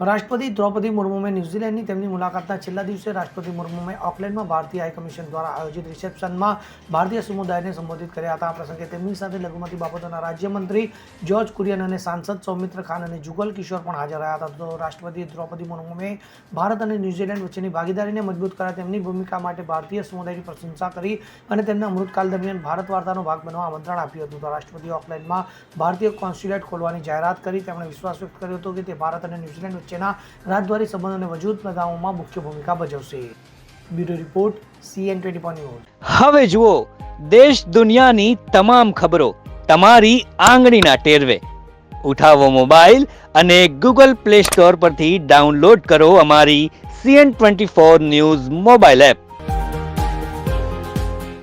રાષ્ટ્રપતિ દ્રૌપદી મુર્મુએ ન્યૂઝીલેન્ડની તેમની મુલાકાતના છેલ્લા દિવસે રાષ્ટ્રપતિ મુર્મુએ ઓકલેન્ડમાં ભારતીય હાઈકમિશન દ્વારા આયોજિત રિસેપ્શનમાં ભારતીય સમુદાયને સંબોધિત કર્યા હતા. આ પ્રસંગે તેમની સાથે લઘુમતી બાબતોના રાજ્યમંત્રી જ્યોર્જ કુરિયન અને સાંસદ સૌમિત્ર ખાન અને જુગલ કિશોર પણ હાજર રહ્યા હતા. તો રાષ્ટ્રપતિ દ્રૌપદી મુર્મુએ ભારત અને ન્યૂઝીલેન્ડ વચ્ચેની ભાગીદારીને મજબૂત કરવા તેમની ભૂમિકા માટે ભારતીય સમુદાયની પ્રશંસા કરી અને તેમના અમૃતકાલ દરમિયાન ભારત વાર્તાનો ભાગ બનવા આમંત્રણ આપ્યું હતું. તો રાષ્ટ્રપતિ ઓકલેન્ડમાં ભારતીય કોન્સ્યુલેટ ખોલવાની જાહેરાત કરી. તેમણે વિશ્વાસ વ્યક્ત કર્યો હતો કે તે ભારત અને ન્યૂઝીલેન્ડ વચ્ચેના રાજદ્વારી સંબંધોને વજૂદ બનાવવામાં મુખ્ય ભૂમિકા ભજવશે. Bureau report CN twenty news. હવે જુઓ, દેશ દુનિયાની તમામ ખબરો તમારી આંગળીના ટેરવે. ઉઠાવો મોબાઈલ અને ગૂગલ પ્લે સ્ટોર પરથી ડાઉનલોડ કરો અમારી CN twenty four news mobile app.